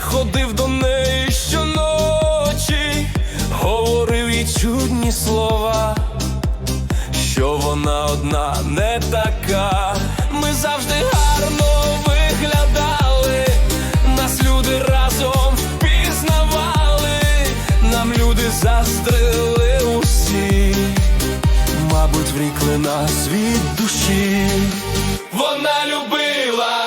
Ходив до неї щоночі, говорив їй чудні слова, що вона одна не така. Ми завжди гарно виглядали, нас люди разом впізнавали, нам люди застрили усі, мабуть, врікли нас від душі. Вона любила.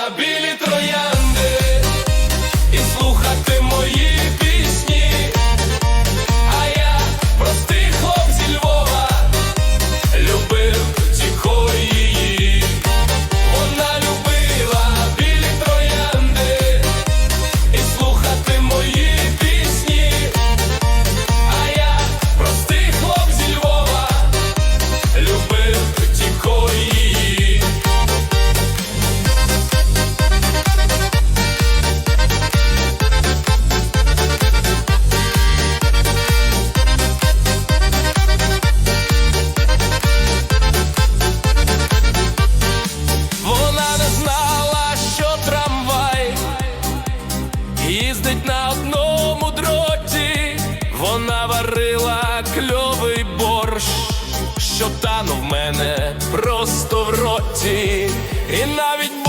Їздить на одному дроті. Вона варила кльовий борщ, що танув мене просто в роті, і навіть